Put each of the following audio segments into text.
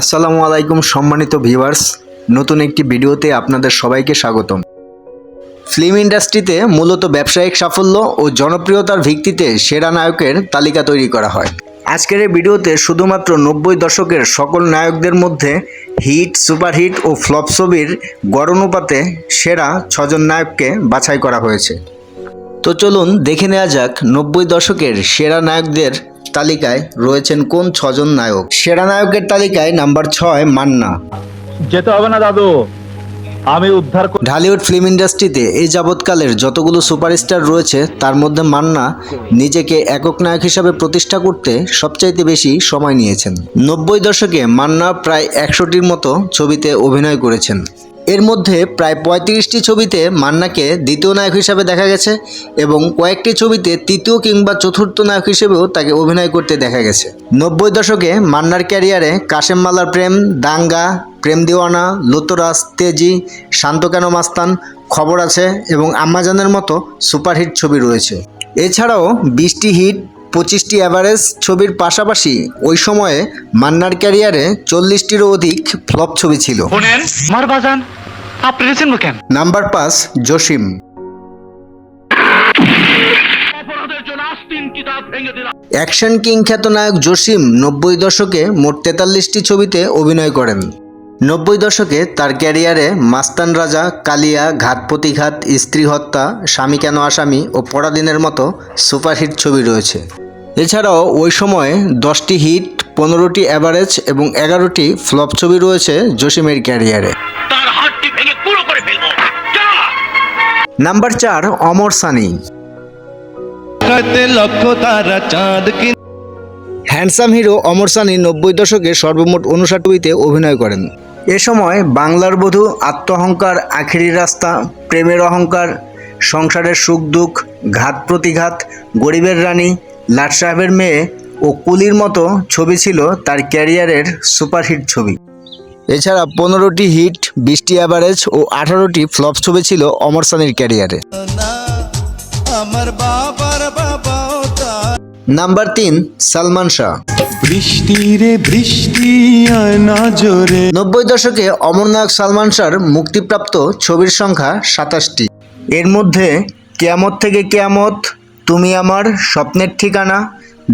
আসসালামু আলাইকুম সম্মানিত ভিউয়ার্স, নতুন একটি ভিডিওতে আপনাদের সবাইকে স্বাগতম। ফিল্ম ইন্ডাস্ট্রিতে মূলত ব্যবসায়িক সাফল্য ও জনপ্রিয়তার ভিত্তিতে সেরা নায়কের তালিকা তৈরি করা হয়। আজকের এই ভিডিওতে শুধুমাত্র নব্বই দশকের সকল নায়কদের মধ্যে হিট, সুপারহিট ও ফ্লপ ছবির গড় অনুপাতে সেরা ছজন নায়ককে বাছাই করা হয়েছে। তো চলুন দেখে নেওয়া যাক নব্বই দশকের সেরা নায়কদের তালিকায় রয়েছেন কোন ছজন নায়ক? সেরা নায়কের তালিকায় নাম্বার ছয় মান্না। যেতে হবে না দাদু। আমি উদ্ধার করে ঢালিউড ফিল্ম ইন্ডাস্ট্রিতে এই যাবৎকালের যতগুলো সুপারস্টার রয়েছে তার মধ্যে মান্না নিজেকে একক নায়ক হিসাবে প্রতিষ্ঠা করতে সবচাইতে বেশি সময় নিয়েছেন। নব্বই দশকে মান্না প্রায় একশোটির মতো ছবিতে অভিনয় করেছেন। এর মধ্যে প্রায় পঁয়ত্রিশটি ছবিতে মান্নাকে দ্বিতীয় নায়ক হিসাবে দেখা গেছে এবং কয়েকটি ছবিতে তৃতীয় কিংবা চতুর্থ নায়ক হিসেবেও তাকে অভিনয় করতে দেখা গেছে। নব্বই দশকে মান্নার ক্যারিয়ারে কাশেম মালার প্রেম, দাঙ্গা, প্রেম দিওয়ানা, লুতরাজ, তেজি শান্ত কেন মাস্তান খবর আছে এবং আম্মাজানের মতো সুপারহিট ছবি রয়েছে। এছাড়াও বিশটি হিট পঁচিশটি অ্যাভারেজ ছবির পাশাপাশি ওই সময়ে মান্নার ক্যারিয়ারে চল্লিশটিরও অধিক ফ্লপ ছবি ছিল। নাম্বার পাঁচ জসিম। অ্যাকশন কিং খ্যাত নায়ক জসিম নব্বই দশকে মোট তেতাল্লিশটি ছবিতে অভিনয় করেন। নব্বই দশকে তার ক্যারিয়ারে মাস্তান রাজা কালিয়া ঘাত প্রতিঘাত স্ত্রী হত্যা স্বামী কেন আসামি ও পরাদিনের মতো সুপারহিট ছবি রয়েছে। এছাড়াও ওই সময়ে দশটি হিট পনেরোটি অ্যাভারেজ এবং এগারোটি ফ্লপ ছবি রয়েছে জসিমের ক্যারিয়ারে। তার হাতটি ভেঙে পুরো করে ফেলব। যা! নাম্বার চার অমর সানি। আকাশে লক্ষ তারা চাঁদ কি হ্যান্ডসাম হিরো অমর সানি নব্বই দশকে সর্বমোট উনষাটটিতে অভিনয় করেন। এ সময় বাংলার বধূ আত্মহংকার, আখেরি রাস্তা, প্রেমের অহংকার, সংসারের সুখ দুঃখ, ঘাত প্রতিঘাত, গরিবের রানী, লাট সাহেবের মেয়ে ও কুলির মতো ছবি ছিল তার ক্যারিয়ারের সুপারহিট ছবি। এছাড়া পনেরোটি হিট, বিশটি অ্যাভারেজ ও আঠারোটি ফ্লপ ছবি ছিল অমর সানির ক্যারিয়ারে। আমার বাবার নাম্বার তিন সালমান শাহ। বৃষ্টি রে বৃষ্টি নব্বই দশকে অমরনাথ সালমান শাহর মুক্তিপ্রাপ্ত ছবির সংখ্যা সাতাশটি। এর মধ্যে কেয়ামত থেকে কেয়ামত তুমি আমার স্বপ্নের ঠিকানা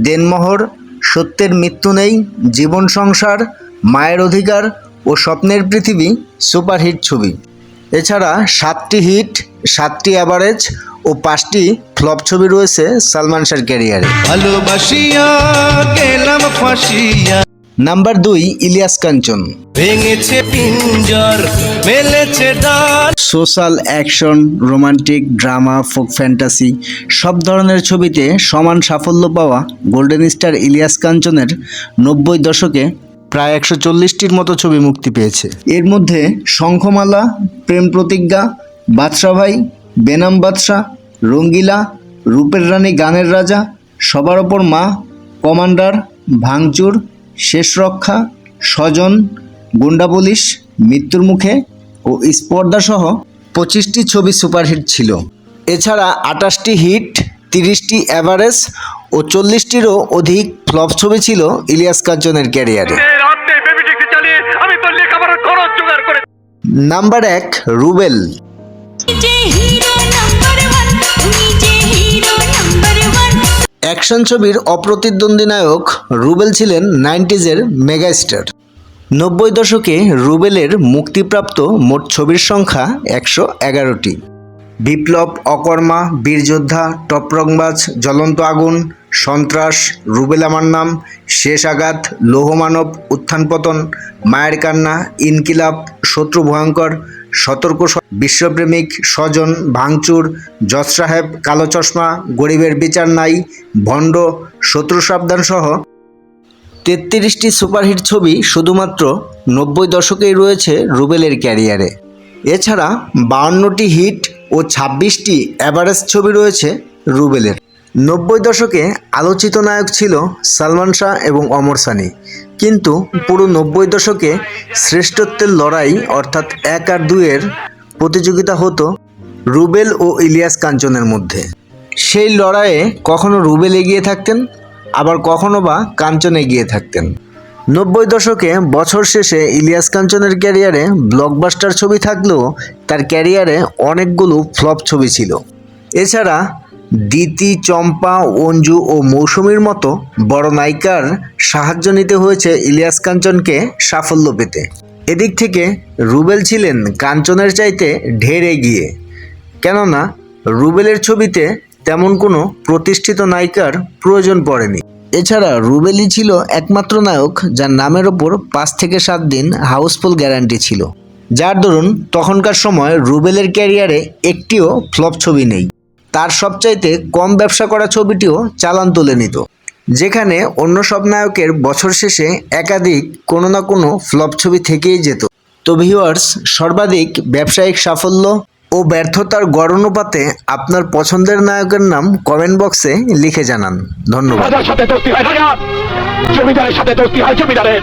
দেনমোহর সত্যের মৃত্যু নেই জীবন সংসার মায়ের অধিকার ও স্বপ্নের পৃথিবী সুপারহিট ছবি। এছাড়া সাতটি হিট সাতটি অ্যাভারেজ ও পাঁচটি ফ্লপ ছবি রয়েছে সালমান শাহর ক্যারিয়ারে। নাম্বার দুই ইলিয়াস কাঞ্চন। ভেঙেছে পিঞ্জর মেলেছে ডাল। Social action romantic drama folk fantasy সব ধরনের ছবিতে সমান সাফল্য পাওয়া গোল্ডেন স্টার ইলিয়াস কাঞ্চনের নব্বই দশকে প্রায় একশো চল্লিশটির মতো ছবি মুক্তি পেয়েছে। এর মধ্যে শঙ্খমালা প্রেম প্রতিজ্ঞা বাদশা ভাই বেনাম বাদশাহ রঙ্গিলা রূপের রানী গানের রাজা সবার ওপর মা কমান্ডার ভাঙচুর শেষ রক্ষা স্বজন গুন্ডা পুলিশ মৃত্যুর মুখে ও স্পর্ধা সহ পঁচিশটি ছবি সুপারহিট ছিল। এছাড়া আটাশটি হিট তিরিশটি অ্যাভারেজ ও চল্লিশটিরও অধিক ফ্লপ ছবি ছিল ইলিয়াস কাঞ্চনের ক্যারিয়ারে। নাম্বার এক রুবেল। অ্যাকশন ছবির অপ্রতিদ্বন্দ্বী নায়ক রুবেল ছিলেন নাইনটিজের মেগাস্টার। নব্বই দশকে রুবেলের মুক্তিপ্রাপ্ত মোট ছবির সংখ্যা একশো এগারোটি। বিপ্লব, অকর্মা, বীরযোদ্ধা টপরংবাজ জ্বলন্ত আগুন, সন্ত্রাস, রুবেল আমার নাম, শেষ আঘাত লৌহমানব উত্থান পতন, মায়ের কান্না, ইনকিলাব, শত্রু ভয়ঙ্কর সতর্ক বিশ্বপ্রেমিক স্বজন ভাঙচুর, জজ সাহেব কালো চশমা, গরিবের বিচার নাই, ভণ্ড, শত্রু সাবধান সহ তেত্রিশটি সুপারহিট ছবি শুধুমাত্র নব্বই দশকেই রয়েছে রুবেলের ক্যারিয়ারে। এছাড়া বাউন্নটি হিট ও ছাব্বিশটি অ্যাভারেজ ছবি রয়েছে রুবেলের। নব্বই দশকে আলোচিত নায়ক ছিল সালমান শাহ এবং অমর সানি। কিন্তু পুরো নব্বই দশকে শ্রেষ্ঠত্বের লড়াই, অর্থাৎ এক আর দুয়ের প্রতিযোগিতা হতো রুবেল ও ইলিয়াস কাঞ্চনের মধ্যে। সেই লড়াইয়ে কখনো রুবেল এগিয়ে থাকতেন, আবার কখনো বা কাঞ্চন এগিয়ে থাকতেন। নব্বই দশকে বছর শেষে ইলিয়াস কাঞ্চনের ক্যারিয়ারে ব্লকবাস্টার ছবি থাকলেও তার ক্যারিয়ারে অনেকগুলো ফ্লপ ছবি ছিল। এছাড়া দিতি চম্পা, অঞ্জু ও মৌসুমীর মতো বড় নায়িকার সাহায্য নিতে হয়েছে ইলিয়াস কাঞ্চনকে সাফল্য পেতে। এদিক থেকে রুবেল ছিলেন কাঞ্চনের চাইতে ঢের এগিয়ে। কেননা রুবেলের ছবিতে তেমন কোনো প্রতিষ্ঠিত নায়িকার প্রয়োজন পড়েনি। এছাড়া রুবেলই ছিল একমাত্র নায়ক যার নামের ওপর পাঁচ থেকে সাত দিন হাউসফুল গ্যারান্টি ছিল। যার দরুন তখনকার সময় রুবেলের ক্যারিয়ারে একটিও ফ্লপ ছবি নেই। তার সবচাইতে কম ব্যবসা করা ছবিটিও চালান তুলে নিত। যেখানে অন্য সব নায়কের বছর শেষে একাধিক কোনো না কোনো ফ্লপ ছবি থেকেই যেত। তো ভিওয়ার্স সর্বাধিক ব্যবসায়িক সাফল্য ও ব্যর্থতার গড় অনুপাতে আপনার পছন্দের নায়কের নাম কমেন্ট বক্সে লিখে জানান। ধন্যবাদ। জমিদারের সাথে হয় জমিদারের!